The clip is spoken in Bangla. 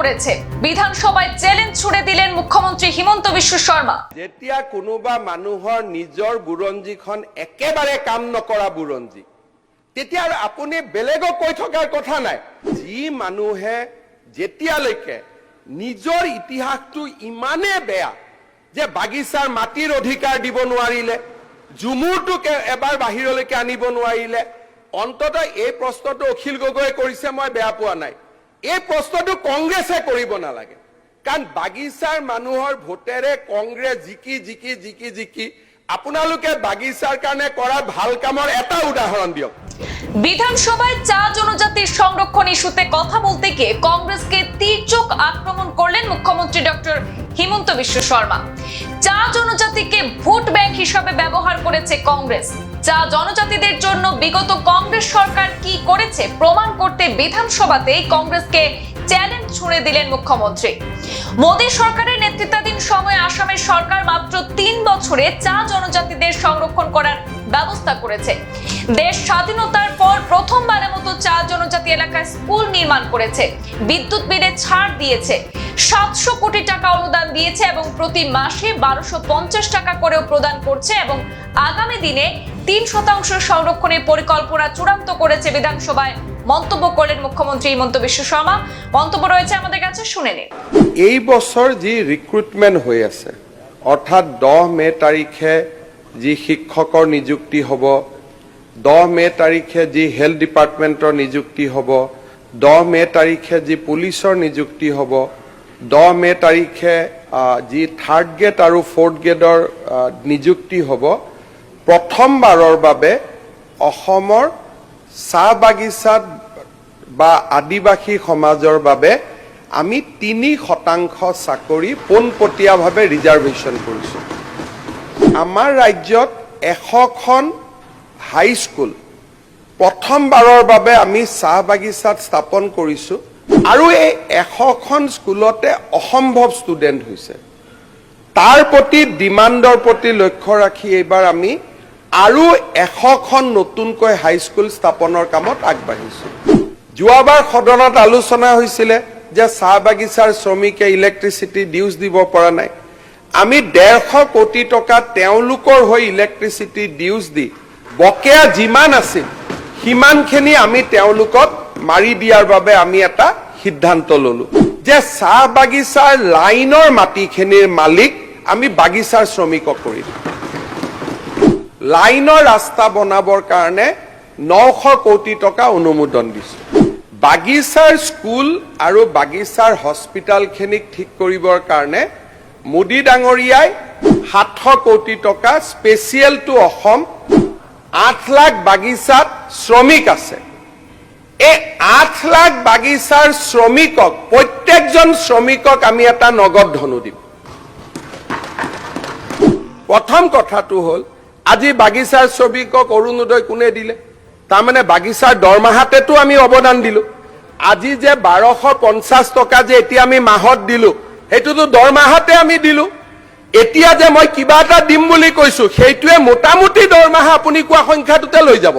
করেছে। বিধানসভায় চ্যালেঞ্জ ছুড়ে দিলেন মুখ্যমন্ত্রী হিমন্ত বিশ্ব শর্মা। যেতিয়া কোনোবা মানুহৰ নিজৰ বুৰঞ্জীখন একেবাৰে কাম নকৰা বুৰঞ্জী, তেতিয়া আৰু আপুনি বেলেগক কৈ থকাৰ কথা নাই। যি মানুহে যেতিয়ালৈকে নিজৰ ইতিহাসটো ইমানেই বেয়া যে বাগিচাৰ মাটিৰ অধিকাৰ দিব নোৱাৰিলে, ঝুমুৰটোক এবাৰ বাহিৰলৈকে আনিব নোৱাৰিলে, অন্ততঃ এই প্ৰশ্নটো অখিল গগৈয়ে কৰিছে, মই বেয়া পোৱা নাই। এই প্ৰশ্নটো কংগ্ৰেছে কৰিব নালাগে। কাৰণ বাগিচাৰ মানুহৰ ভোটেৰে কংগ্ৰেছ জিকি জিকি জিকি জিকি আপোনালোকে বাগিচাৰ কাৰণে কৰা ভালো কামৰ এটা উদাহৰণ দিয়ক। বিধানসভায় চা জনজাতির সংরক্ষণ ইস্যুতে কথা বলতে গিয়ে কংগ্রেসকে তীর্যক আক্রমণ করলেন মুখ্যমন্ত্রী ডক্টর হিমন্ত বিশ্ব শর্মা। চা জনজাতিকে ভোট ব্যাংক হিসাবে ব্যবহার করেছে কংগ্রেস। চা জনজাতিদের জন্য বিগত কংগ্রেস সরকার কি করেছে প্রমাণ করতে বিধানসভাতে কংগ্রেসকে চ্যালেঞ্জ ছুড়ে দিলেন মুখ্যমন্ত্রী। মোদী সরকারের নেতৃত্বাধীন সময়ে আসামের সরকার মাত্র তিন বছরে চা জনজাতিদের সংরক্ষণ করার ব্যবস্থা করেছে। দেশ স্বাধীনতার পর প্রথমবারের মতো চা জনজাতি এলাকায় স্কুল নির্মাণ করেছে। বিদ্যুৎ বিলে ছাড় দিয়েছে। সাতশো কোটি টাকা দিয়েছে এবং প্রতি মাসে বারোশো টাকা করেও প্রদান করছে এবং আগামী দিনে তিন শতাংশ সংরক্ষণের পরিকল্পনা চূড়ান্ত করেছে বিধানসভায় মন্তব্য করলেন মুখ্যমন্ত্রী হিমন্ত বিশ্ব শর্মা। মন্তব্য রয়েছে আমাদের কাছে, শুনে নিন। এই বছৰ যি ৰিক্ৰুটমেণ্ট হৈ আছে অর্থাৎ দহ মে' তাৰিখে যি শিক্ষকৰ নিযুক্তি হ'ব, দহ মে' তাৰিখে যি হেল্থ ডিপাৰ্টমেণ্টৰ নিযুক্তি হ'ব, দহ মে' তাৰিখে যি পুলিচৰ নিযুক্তি হ'ব দহ মে' তাৰিখে যি থাৰ্ড গ্ৰেড আৰু ফ'ৰ্থ গ্ৰেডৰ নিযুক্তি হ'ব প্ৰথমবাৰৰ বাবে অসমৰ চাহ বাগিচাত বা আদিবাসী সমাজৰ বাবে আমি তিনি শতাংশ চাকৰি পোনপটীয়াভাৱে ৰিজাৰ্ভেশ্যন কৰিছোঁ। আমাৰ ৰাজ্যত এশখন হাইস্কুল প্ৰথমবাৰৰ বাবে আমি চাহ বাগিচাত স্থাপন কৰিছোঁ। আৰু এই এশখন স্কুলতে অসম্ভৱ ষ্টুডেণ্ট হৈছে। তাৰ প্ৰতি ডিমাণ্ডৰ প্ৰতি লক্ষ্য ৰাখি এইবাৰ আমি আৰু এশখন নতুনকৈ হাইস্কুল স্থাপনৰ কামত আগবাঢ়িছোঁ। যোৱাবাৰ সদনত আলোচনা হৈছিলে যে চাহ বাগিচাৰ শ্ৰমিকে ইলেক্ট্ৰিচিটি ডিউজ দিব পৰা নাই। আমি ডেৰশ কোটি টকা তেওঁলোকৰ হৈ ইলেক্ট্ৰিচিটি ডিউজ দি বকেয়া যিমান আছিল, সিমানখিনি আমি তেওঁলোকক মাৰি দিয়াৰ বাবে আমি এটা সিদ্ধান্ত ললো যে চাহ বাগিচাৰ লাইনৰ মাটিখিনিৰ মালিক আমি বাগিচাৰ শ্ৰমিকক কৰি দিম লাইনৰ ৰাস্তা বনাবৰ কাৰণে নশ কোটি টকা অনুমোদন দিছো। বাগিচাৰ স্কুল আৰু বাগিচাৰ হস্পিটেলখিনিক ঠিক কৰিবৰ কাৰণে মোদী ডাঙৰীয়াই সাতশ কোটি টকা স্পেচিয়েল টু অসম, আঠ লাখ বাগিচাত শ্ৰমিক আছে। এই আঠ লাখ বাগিচাৰ শ্ৰমিকক, প্ৰত্যেকজন শ্ৰমিকক আমি এটা নগদ ধনো দিম। প্ৰথম কথাটো হ'ল, আজি বাগিচাৰ শ্ৰমিকক অৰুণোদয় কোনে দিলে? তাৰমানে বাগিচাৰ দৰমহাতেতো আমি অৱদান দিলো। আজি যে বাৰশ পঞ্চাছ টকা যে এতিয়া আমি মাহত দিলো, সেইটোতো দৰমহাতে আমি দিলো। এতিয়া যে মই কিবা এটা দিম বুলি কৈছো, সেইটোৱে মোটামুটি দৰমহা আপুনি কোৱা সংখ্যাটোতে লৈ যাব।